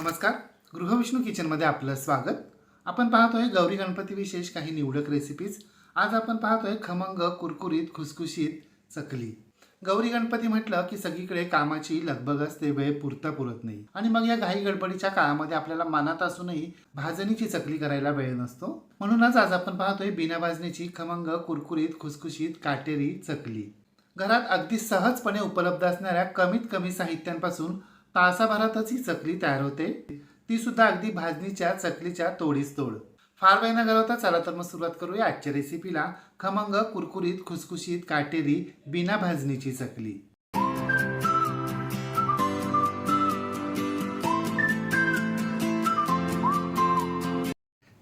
नमस्कार. गृहविष्णू किचनमध्ये आपलं स्वागत. आपण पाहतोय गौरी गणपती विशेष काही निवडक रेसिपीज आज आपण पाहतोय खमंग कुरकुरीत खुसखुशीत चकली. गौरी गणपती म्हटलं की सगळीकडे कामाची लगबग असते वेळ पुरता पुरत नाही. आणि मग या घाई गडबडीच्या काळामध्ये आपल्याला मनात असूनही भाजणीची चकली करायला वेळ नसतो. म्हणूनच आज आपण पाहतोय बिना भाजणीची खमंग कुरकुरीत खुसखुशीत काटेरी चकली. घरात अगदी सहजपणे उपलब्ध असणाऱ्या कमीत कमी साहित्यांपासून तासाभरातच ही चकली तयार होते. ती सुद्धा अगदी भाजणीच्या चकलीच्या तोडीस तोड. फार वेळ न घालवता चला तर मग सुरुवात करूया आजच्या रेसिपीला खमंग कुरकुरीत खुसखुशीत काटेरी बिना भाजणीची चकली.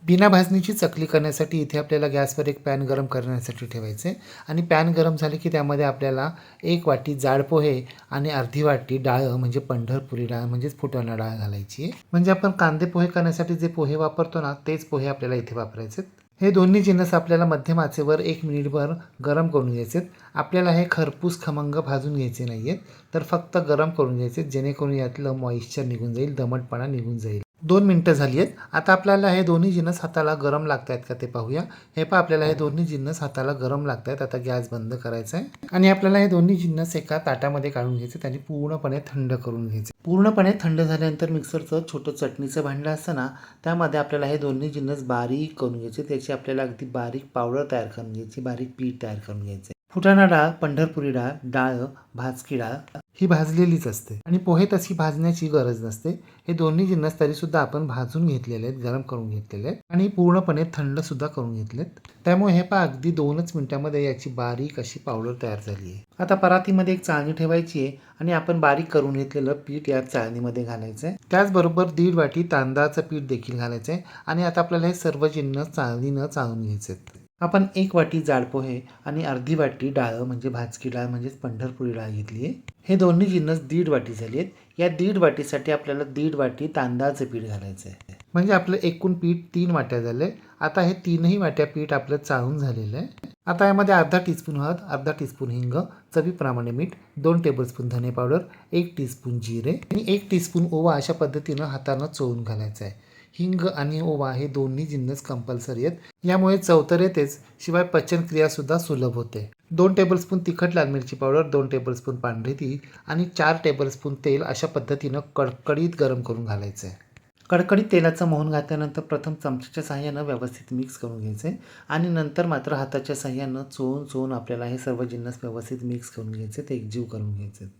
बिना भाजणीची चकली करण्यासाठी इथे आपल्याला गॅसवर एक पॅन गरम करण्यासाठी ठेवायचे. आणि पॅन गरम झाले की त्यामध्ये आपल्याला एक वाटी जाड पोहे आणि अर्धी वाटी डाळ म्हणजे पंढरपुरी डाळ म्हणजेच फुटाणा डाळ घालायची. आहे म्हणजे आपण कांदे पोहे करण्यासाठी जे पोहे वापरतो ना तेच पोहे आपल्याला इथे वापरायचे हे दोन्ही जिन्नस आपल्याला मध्यम आचेवर एक मिनिटभर गरम करून घ्यायचे आपल्याला हे खरपूस खमंग भाजून घ्यायचे नाही आहेत तर फक्त गरम करून घ्यायचे जेणेकरून यातलं मॉइश्चर निघून जाईल दमटपणा निघून जाईल. दोन मिनटं झाली आहेत. आता आपल्याला हे दोन्ही जिन्नस हाताला गरम लागत आहेत का ते पाहूया. हे पण आपल्याला हे दोन्ही जिन्नस हाताला गरम लागत आहेत आता गॅस बंद करायचा आहे. आणि आपल्याला हे दोन्ही जिन्नस एका ताटामध्ये काढून घ्यायचे त्यांनी पूर्णपणे थंड करून घ्यायचे पूर्णपणे थंड झाल्यानंतर मिक्सरचं छोटं चटणीचं भांडं असतं ना त्यामध्ये आपल्याला हे दोन्ही जिन्नस बारीक करून घ्यायचे त्याची आपल्याला अगदी बारीक पावडर तयार करून घ्यायची बारीक पीठ तयार करून घ्यायचे फुटाणा डाळ पंढरपुरी डाळ डाळ भाजकी डाळ ही भाजलेलीच असते. आणि पोहे तशी भाजण्याची गरज नसते. हे दोन्ही जिन्नस तरी सुद्धा आपण भाजून घेतलेले आहेत गरम करून घेतलेले आहेत. आणि पूर्णपणे थंड सुद्धा करून घेतलेत. त्यामुळे हे पा अगदी दोनच मिनिटांमध्ये याची बारीक अशी पावडर तयार झाली आहे. आता परातीमध्ये एक चाळणी ठेवायची आहे आणि आपण बारीक करून घेतलेलं पीठ या चाळणीमध्ये घालायचं आहे. त्याचबरोबर दीड वाटी तांदळाचं पीठ देखील घालायचं आहे. आणि आता आपल्याला हे सर्व जिन्नस चाळणीनं चाळून घ्यायचे आहेत. आपण एक वाटी जाड पोहे आणि अर्धी वाटी डाळ म्हणजे भाजकी डाळ म्हणजेच पंढरपुरी डाळ घेतली आहे. हे दोन्ही जिन्नस दीड वाटी झाली आहेत. या दीड वाटीसाठी आपल्याला दीड वाटी तांदळाचं पीठ घालायचं आहे म्हणजे आपलं एकूण पीठ तीन वाट्या झाले आता हे तीनही वाट्या पीठ आपलं चाळून झालेलं आहे. आता यामध्ये अर्धा टीस्पून हळद अर्धा टीस्पून हिंग चवीप्रमाणे मीठ दोन टेबलस्पून धने पावडर एक टीस्पून जिरे आणि एक टीस्पून ओवा अशा पद्धतीनं हातानं चोळून घालायचं आहे हिंग आणि ओवा हे दोन्ही जिन्नस कंपल्सरी आहेत. यामुळे चवतर येतेच शिवाय पचनक्रियासुद्धा सुलभ होते. दोन टेबलस्पून तिखट लाल मिरची पावडर दोन टेबलस्पून पांढरी ती आणि चार टेबलस्पून तेल अशा पद्धतीनं कडकडीत गरम करून घालायचं. आहे कडकडीत तेलाचं मोहन घातल्यानंतर प्रथम चमच्याच्या साह्यानं व्यवस्थित मिक्स करून घ्यायचे आणि नंतर मात्र हाताच्या साह्यानं चोळून चोळून आपल्याला हे सर्व जिन्नस व्यवस्थित मिक्स करून घ्यायचे ते एकजीव करून घ्यायचे.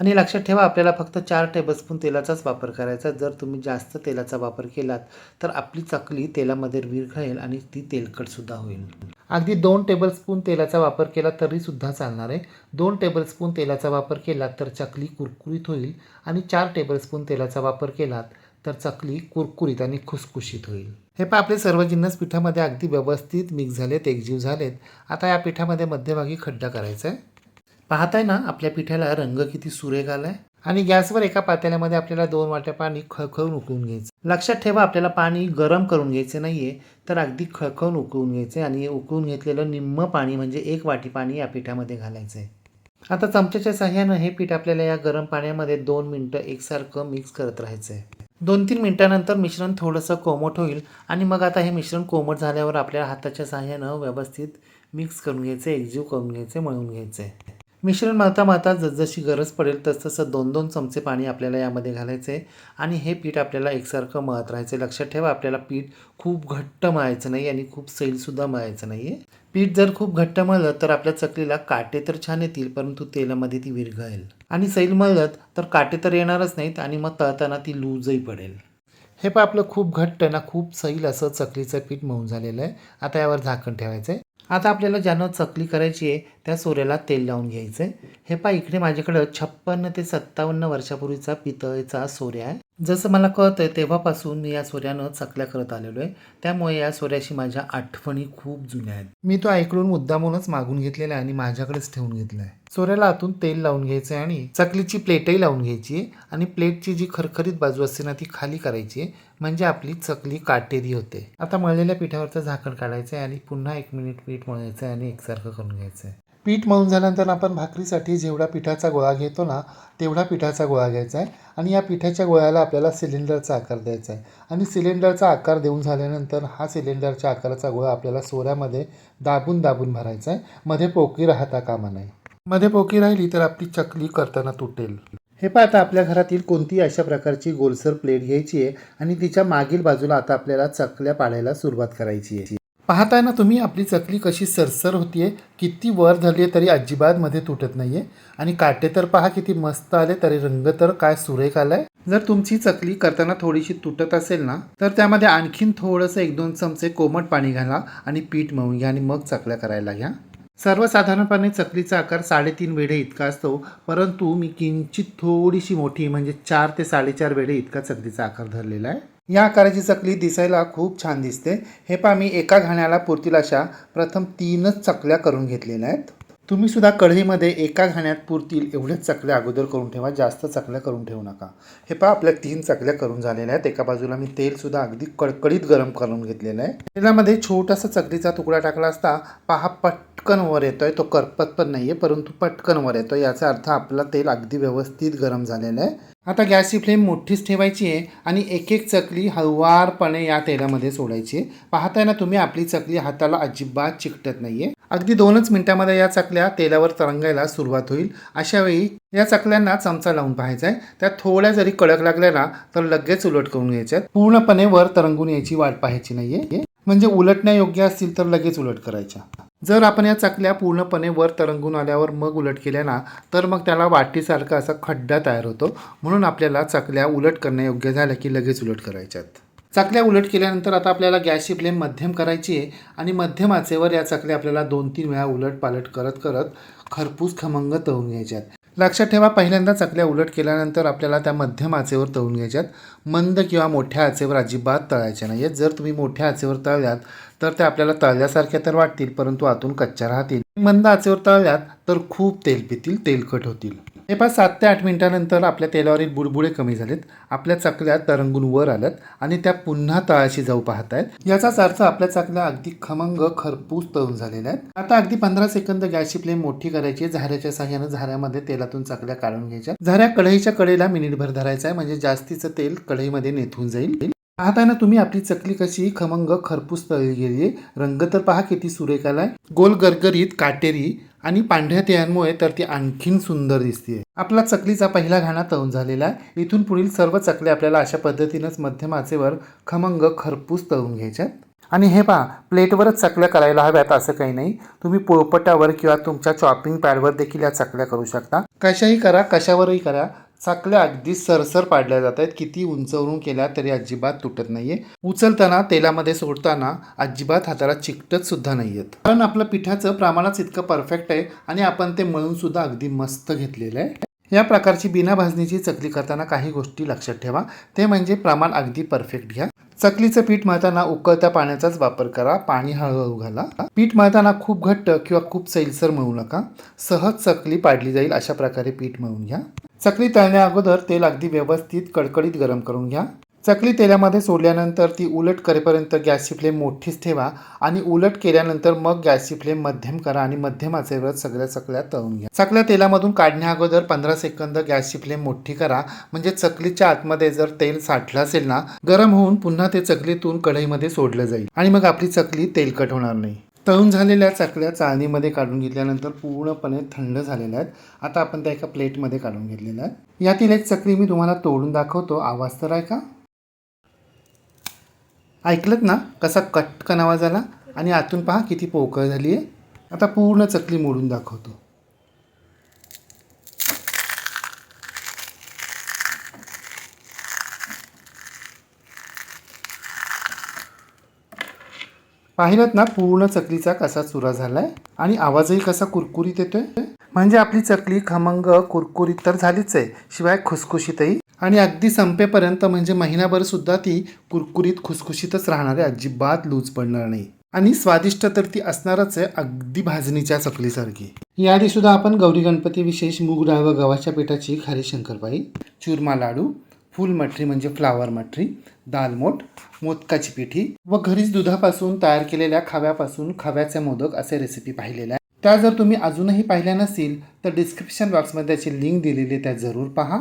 आणि लक्षात ठेवा आपल्याला फक्त चार टेबलस्पून तेलाचाच वापर करायचा. जर तुम्ही जास्त तेलाचा वापर केलात तर आपली चकली तेलामध्ये विरघळेल आणि ती तेलकटसुद्धा होईल. अगदी दोन टेबलस्पून तेलाचा वापर केला तरीसुद्धा चालणार आहे. दोन टेबलस्पून तेलाचा वापर केला तर चकली कुरकुरीत होईल. आणि चार टेबलस्पून तेलाचा वापर केलात तर चकली कुरकुरीत आणि खुसखुशीत होईल. हे पहा आपले सर्व जिन्नस पिठामध्ये अगदी व्यवस्थित मिक्स झालेत एकजीव झालेत. आता या पिठामध्ये मध्यभागी खड्डा करायचा आहे. पाहताय ना आपल्या पिठाला रंग किती सुरेख आलाय. आणि गॅसवर एका पातेल्यामध्ये आपल्याला दोन वाट्या पाणी खळखळून उकळून घ्यायचं. लक्षात ठेवा आपल्याला पाणी गरम करून घ्यायचे नाहीये तर अगदी खळखळून उकळून घ्यायचे आणि उकळून घेतलेलं निम्म पाणी म्हणजे एक वाटी पाणी या पिठामध्ये घालायचं आहे आता चमच्याच्या साह्यानं हे पीठ आपल्याला या गरम पाण्यामध्ये दोन मिनटं एकसारखं मिक्स करत राहायचं आहे दोन तीन मिनटानंतर मिश्रण थोडंसं कोमट होईल. आणि मग आता हे मिश्रण कोमट झाल्यावर आपल्या हाताच्या साह्यानं व्यवस्थित मिक्स करून घ्यायचं एकजीव करून घ्यायचे मळून घ्यायचं आहे मिश्रण माता मळता जसजशी गरज पडेल तसतसं दोन दोन चमचे पाणी आपल्याला यामध्ये घालायचं आहे आणि हे पीठ आपल्याला एकसारखं मळत राहायचं. लक्षात ठेवा आपल्याला पीठ खूप घट्ट मळायचं नाही आणि खूप सैलसुद्धा मळायचं नाही आहे पीठ जर खूप घट्ट मळलं तर आपल्या चकलीला काटे तर छान येतील परंतु तेलामध्ये ती विरघळेल. आणि सैल मळलं तर काटे तर येणारच नाहीत आणि मग तळताना ती लूजही पडेल. हे पण आपलं खूप घट्ट ना खूप सैल असं चकलीचं पीठ मळून झालेलं आहे. आता यावर झाकण ठेवायचं आहे आता आपल्याला ज्यानं चकली करायची आहे त्या सोऱ्याला तेल लावून घ्यायचं आहे हे पहा इकडे माझ्याकडं छप्पन्न ते सत्तावन्न वर्षापूर्वीचा पितळेचा सोऱ्या आहे. जसं मला कळतं आहे तेव्हापासून मी या सोऱ्यानं चकल्या करत आलेलो आहे. त्यामुळे या सोऱ्याशी माझ्या आठवणी खूप जुन्या आहेत. मी तो ऐकून मुद्दामूनच मागून घेतलेला आहे आणि माझ्याकडेच ठेवून घेतला आहे. सोऱ्याला आतून तेल लावून घ्यायचं आहे आणि चकलीची प्लेटही लावून घ्यायची आणि प्लेटची जी खरखरीत बाजू असते ना ती खाली करायची आहे. म्हणजे आपली चकली काटेरी होते. आता मळलेल्या पिठावरचं झाकण काढायचं आहे आणि पुन्हा एक मिनिट पीठ मळायचं आहे आणि एकसारखं करून घ्यायचं आहे. पीठ मळून झाल्यानंतर आपण भाकरीसाठी जेवढा पिठाचा गोळा घेतो ना तेवढा पिठाचा गोळा घ्यायचा आहे. आणि या पिठाच्या गोळ्याला आपल्याला सिलेंडरचा आकार द्यायचा आहे. आणि सिलेंडरचा आकार देऊन झाल्यानंतर हा सिलेंडरच्या आकाराचा गोळा आपल्याला सोऱ्यामध्ये दाबून दाबून भरायचा आहे. मध्ये पोकी राहता कामा नाही मध्ये पोकी राहिली तर आपली चकली करताना तुटेल. हे पहा आता आपल्या घरातील कोणतीही अशा प्रकारची गोलसर प्लेट घ्यायची आहे आणि तिच्या मागील बाजूला आता आपल्याला चकल्या पाडायला सुरुवात करायची आहे. पाहताय ना तुम्ही आपली चकली कशी सरसर होतीये किती वर झाली आहे तरी अजिबात मध्ये तुटत नाहीये. आणि काटे तर पहा किती मस्त आले तरी रंग तर काय सुरेख आलाय. जर तुमची चकली करताना थोडीशी तुटत असेल ना तर त्यामध्ये आणखीन थोडंसं एक दोन चमचे कोमट पाणी घाला आणि पीठ मळून घ्या आणि मग चकल्या करायला घ्या. सर्वसाधारणपणे चकलीचा आकार साडेतीन वेढे इतका असतो परंतु मी किंचित थोडीशी मोठी म्हणजे चार ते साडेचार वेढे इतका चकलीचा आकार धरलेला आहे. या आकाराची चकली दिसायला खूप छान दिसते. हे पहा मी एका घाण्याला पुरतील अशा प्रथम तीनच चकल्या करून घेतलेल्या आहेत. तुम्ही सुद्धा कढईमध्ये एका घाण्यात पुरतील एवढ्याच चकल्या अगोदर करून ठेवा जास्त चकल्या करून ठेवू नका. हे पहा आपल्या तीन चकल्या करून झालेल्या आहेत. एका बाजूला मी तेलसुद्धा अगदी कडकडीत गरम करून घेतलेलं आहे. तेलामध्ये छोटासा चकलीचा तुकडा टाकला असता पहा पटकन वर येतो आहे तो करपत पण नाही आहे परंतु पटकन वर येतो याचा अर्थ आपलं तेल अगदी व्यवस्थित गरम झालेलं आहे. आता गॅसची फ्लेम मोठीच ठेवायची आहे आणि एक एक चकली हळुवारपणे या तेलामध्ये सोडायची आहे. पाहताय ना तुम्ही आपली चकली हाताला अजिबात चिकटत नाहीये. अगदी दोनच मिनिटामध्ये या चकल्या तेलावर तरंगायला सुरुवात होईल. अशा वेळी या चकल्यांना चमचा लावून पाहायचा आहे. त्या थोड्या जरी कडक लागल्या ना तर लगेच उलट करून घ्यायच्यात. पूर्णपणे वर तरंगून यायची वाट पाहायची नाहीये. म्हणजे उलटण्यायोग्य असतील तर लगेच उलट करायच्या. जर आपण या चकल्या पूर्णपणे वर तरंगून आल्यावर मग उलट केल्या ना तर मग त्याला वाटीसारखा असा खड्डा तयार होतो. म्हणून आपल्याला चकल्या उलट करण्यायोग्य झाल्या की लगेच उलट करायच्यात. चकल्या उलट केल्यानंतर आता आपल्याला गॅसची फ्लेम मध्यम करायची आहे आणि मध्यम आचेवर या चकल्या आपल्याला दोन तीन वेळा उलट पालट करत करत खरपूस खमंग तळून घ्यायच्यात. लक्षात ठेवा पहिल्यांदा चकल्या उलट केल्यानंतर आपल्याला त्या मध्यम आचेवर तळून घ्यायच्यात. मंद किंवा मोठ्या आचेवर अजिबात तळायच्या नाही आहेत जर तुम्ही मोठ्या आचेवर तळल्यात तर त्या आपल्याला तळल्यासारख्या तर वाटतील परंतु आतून कच्च्या राहतील. मंद आचेवर तळल्यात तर खूप तेल पितील तेलकट होतील. हे पाच सात ते आठ मिनिटानंतर आपल्या तेलावरील बुडबुडे कमी झालेत. आपल्या चकल्या तरंगून वर आल्यात आणि त्या पुन्हा तळाशी जाऊ पाहत आहेत याचाच अर्थ आपल्या चकल्या अगदी खमंग खरपूस तळून झालेल्या आहेत. आता अगदी पंधरा सेकंद गॅसची फ्लेम मोठी करायची झाऱ्याच्या साह्यानं झाऱ्यामध्ये तेलातून चकल्या काढून घ्यायच्या झाऱ्या कढईच्या कडेला मिनिटभर धरायचा आहे. म्हणजे जास्तीचं तेल कढईमध्ये नेथून जाईल. पाहताना तुम्ही आपली चकली कशी खमंग खरपूस तळली गेली रंग तर पहा किती सुरेखाला आहे. गोल गरगरीत काटेरी आणि पांढऱ्या तेयांमुळे तर ती आणखीन सुंदर दिसते आपला चकलीचा पहिला घाणा तळून झालेला आहे. इथून पुढील सर्व चकल्या आपल्याला अशा पद्धतीनंच मध्यम आचेवर खमंग खरपूस तळून घ्यायच्यात. आणि हे पहा प्लेटवरच चकल्या करायला हव्यात असं काही नाही. तुम्ही पोळपटावर किंवा तुमच्या चॉपिंग पॅडवर देखील या चकल्या करू शकता. कशाही करा कशावरही करा. चाकल्या अगदी सरसर पाडल्या जात आहेत. किती उंचवरून केल्या तरी अजिबात तुटत नाहीये. उचलताना तेलामध्ये सोडताना अजिबात हाताला चिकटत सुद्धा नाहीयेत. कारण आपलं पिठाचं प्रमाणच इतकं परफेक्ट आहे आणि आपण ते मळून सुद्धा अगदी मस्त घेतलेलं आहे. या प्रकारची बिना भाजणीची चकली करताना काही गोष्टी लक्षात ठेवा. ते म्हणजे प्रमाण अगदी परफेक्ट घ्या. चकलीचं पीठ मळताना उकळत्या पाण्याचाच वापर करा. पाणी हळूहळू घाला. पीठ मळताना खूप घट्ट किंवा खूप सैलसर मळू नका. सहज चकली पाडली जाईल अशा प्रकारे पीठ मळून घ्या. चकली तळण्या अगोदर तेल अगदी व्यवस्थित कडकडीत गरम करून घ्या. चकली तेलामध्ये सोडल्यानंतर ती उलट करेपर्यंत गॅसची फ्लेम मोठीच ठेवा आणि उलट केल्यानंतर मग गॅसची फ्लेम मध्यम करा आणि मध्यम आचेवर सगळ्या चकल्या तळून घ्या. चकल्या तेलामधून काढण्या अगोदर पंधरा सेकंद गॅसची फ्लेम मोठी करा. म्हणजे चकलीच्या आतमध्ये जर तेल साठलं असेल ना गरम होऊन पुन्हा ते चकलीतून कढईमध्ये सोडलं जाईल आणि मग आपली चकली तेलकट होणार नाही. तळून झालेल्या चकल्या चाळणीमध्ये काढून घेतल्यानंतर पूर्णपणे थंड झालेल्या आहेत. आता आपण त्या एका प्लेटमध्ये काढून घेतलेल्या आहेत. यातील एक चकली मी तुम्हाला तोडून दाखवतो. आवाज तर ऐका. ऐकलत ना? कसा कटकन आवाज आला? आणि आतून पहा किती पोकळ झाली आहे आता पूर्ण चकली मोडून दाखवतो. पाहिलात ना पूर्ण चकलीचा कसा चुरा झालाय आणि आवाजही कसा कुरकुरीत येतोय? म्हणजे आपली चकली खमंग कुरकुरीत तर झालीच आहे शिवाय खुसखुशीतही. आणि अगदी संपेपर्यंत म्हणजे महिनाभर सुद्धा ती कुरकुरीत खुसखुशीतच राहणार आहे अजिबात लूज पडणार नाही. आणि स्वादिष्ट तर ती असणारच आहे अगदी भाजणीच्या चकलीसारखी. याआधी सुद्धा आपण गौरी गणपती विशेष मूग डाळ व गव्हाच्या पिठाची खारी शंकरपाई चुरमा लाडू फुल मठरी म्हणजे फ्लावर मठरी दालमोट मोदकाची पिठी व घरीच दुधापासून तयार केलेल्या खव्यापासून खव्याचे मोदक असे रेसिपी पाहिलेल्या आहेत. त्या जर तुम्ही अजूनही पाहिल्या नसतील तर डिस्क्रिप्शन बॉक्समध्ये त्याची लिंक दिलेली आहे त्या जरूर पहा.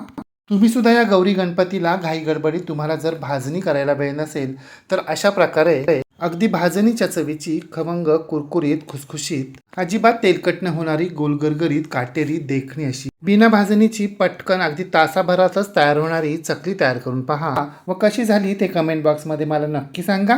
तुम्ही सुद्धा या गौरी गणपतीला घाई गडबडीत तुम्हाला जर भाजणी करायला वेळ नसेल तर अशा प्रकारे अगदी भाजणीच्या चवीची खमंग कुरकुरीत खुसखुशीत अजिबात तेलकट न होणारी गोलगरगरीत काटेरी देखणी अशी. बिना भाजणीची पटकन अगदी तासाभरातच तयार होणारी चकली तयार करून पहा. व कशी झाली ते कमेंट बॉक्समध्ये मला नक्की सांगा.